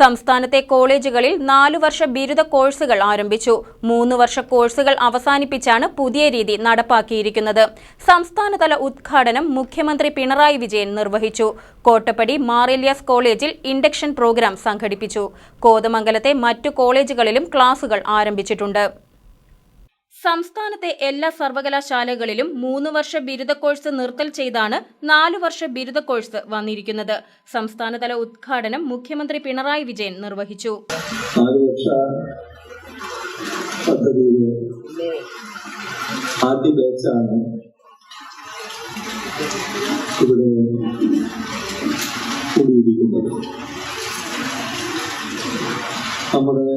സംസ്ഥാനത്തെ കോളേജുകളിൽ നാലു വർഷ ബിരുദ കോഴ്സുകൾ ആരംഭിച്ചു. മൂന്ന് വർഷ കോഴ്സുകൾ അവസാനിപ്പിച്ചാണ് പുതിയ രീതി നടപ്പാക്കിയിരിക്കുന്നത്. സംസ്ഥാനതല ഉദ്ഘാടനം മുഖ്യമന്ത്രി പിണറായി വിജയൻ നിർവഹിച്ചു. കോട്ടപ്പടി മാറിലിയാസ് കോളേജിൽ ഇൻഡക്ഷൻ പ്രോഗ്രാം സംഘടിപ്പിച്ചു. കോതമംഗലത്തെ മറ്റു കോളേജുകളിലും ക്ലാസുകൾ ആരംഭിച്ചിട്ടുണ്ട്. സംസ്ഥാനത്തെ എല്ലാ സർവകലാശാലകളിലും മൂന്ന് വർഷ ബിരുദ കോഴ്സ് നിർത്തൽ ചെയ്താണ് നാലു വർഷ ബിരുദ കോഴ്സ് വന്നിരിക്കുന്നത്. സംസ്ഥാനതല ഉദ്ഘാടനം മുഖ്യമന്ത്രി പിണറായി വിജയൻ നിർവഹിച്ചു. നമ്മുടെ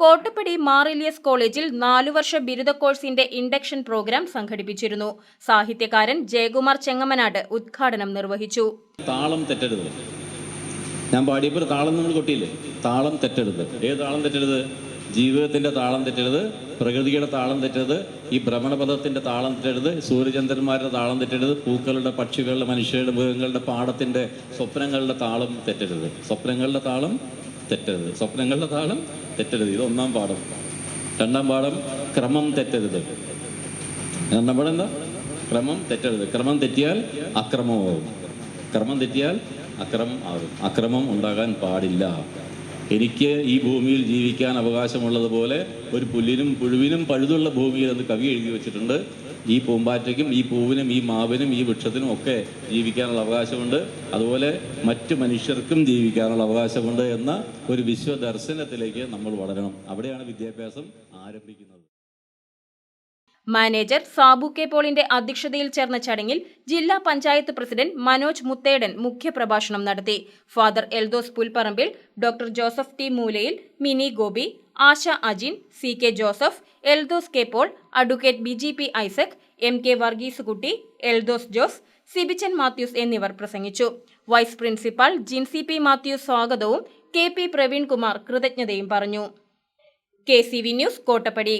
കോട്ടപ്പടി മാറിലിയസ് കോളേജിൽ നാലു വർഷ ബിരുദ കോഴ്സിന്റെ ഇൻഡക്ഷൻ പ്രോഗ്രാം സംഘടിപ്പിച്ചിരുന്നു. സാഹിത്യകാരൻ ജയകുമാർ ചെങ്ങമനാട് ഉദ്ഘാടനം നിർവഹിച്ചു. താളം തെറ്റരുത്. ഞാൻ പാടിയപ്പോൾ താളം നമ്മൾ കൊട്ടിയില്ലേ? താളം തെറ്റരുത്. ഏത് താളം തെറ്റരുത്? ജീവിതത്തിന്റെ താളം തെറ്റരുത് പ്രകൃതിയുടെ താളം തെറ്റരുത് ഈ ഭ്രമണപഥത്തിന്റെ താളം തെറ്റരുത് സൂര്യചന്ദ്രന്മാരുടെ താളം തെറ്റരുത് പൂക്കളുടെ പക്ഷികളുടെ മനുഷ്യരുടെ മൃഗങ്ങളുടെ പാടത്തിന്റെ സ്വപ്നങ്ങളുടെ താളം തെറ്റരുത്. സ്വപ്നങ്ങളുടെ താളം തെറ്റരുത്. സ്വപ്നങ്ങളുടെ താളം തെറ്റരുത്. ഇത് ഒന്നാം പാഠം. രണ്ടാം പാഠം ക്രമം തെറ്റരുത്. രണ്ടാം പാഠം എന്താ? ക്രമം തെറ്റരുത്. ക്രമം തെറ്റിയാൽ അക്രമമാകും ക്രമം തെറ്റിയാൽ അക്രമം ആകും. അക്രമം ഉണ്ടാകാൻ പാടില്ല. എനിക്ക് ഈ ഭൂമിയിൽ ജീവിക്കാൻ അവകാശമുള്ളതുപോലെ ഒരു പുല്ലിനും പുഴുവിനും പഴുതുള്ള ഭൂമിയിൽ എന്ന് കവി എഴുതി വെച്ചിട്ടുണ്ട്. ഈ പൂമ്പാറ്റയ്ക്കും ഈ പൂവിനും ഈ മാവിനും ഈ വൃക്ഷത്തിനും ഒക്കെ ജീവിക്കാനുള്ള അവകാശമുണ്ട്. അതുപോലെ മറ്റു മനുഷ്യർക്കും ജീവിക്കാനുള്ള അവകാശമുണ്ട് എന്ന ഒരു വിശ്വദർശനത്തിലേക്ക് നമ്മൾ വളരണം. അവിടെയാണ് വിദ്യാഭ്യാസം ആരംഭിക്കുന്നത്. മാനേജർ സാബു കെ പോളിന്റെ അധ്യക്ഷതയിൽ ചേർന്ന ചടങ്ങിൽ ജില്ലാ പഞ്ചായത്ത് പ്രസിഡന്റ് മനോജ് മുത്തേടൻ മുഖ്യപ്രഭാഷണം നടത്തി. Father Eldhose Pulparambil doctor Joseph T Moolayil Mini Gopi Asha Ajin C K Joseph Eldhose K Paul advocate B G P Isaac M K Varghese Kutty Eldhose Jose Sibichan Mathews എന്നിവർ പ്രസംഗിച്ചു. Vice principal Jincy P Mathews സ്വാഗതവും K P Praveenkumar കൃതജ്ഞതയും പറഞ്ഞു. K C V news Kottappadi.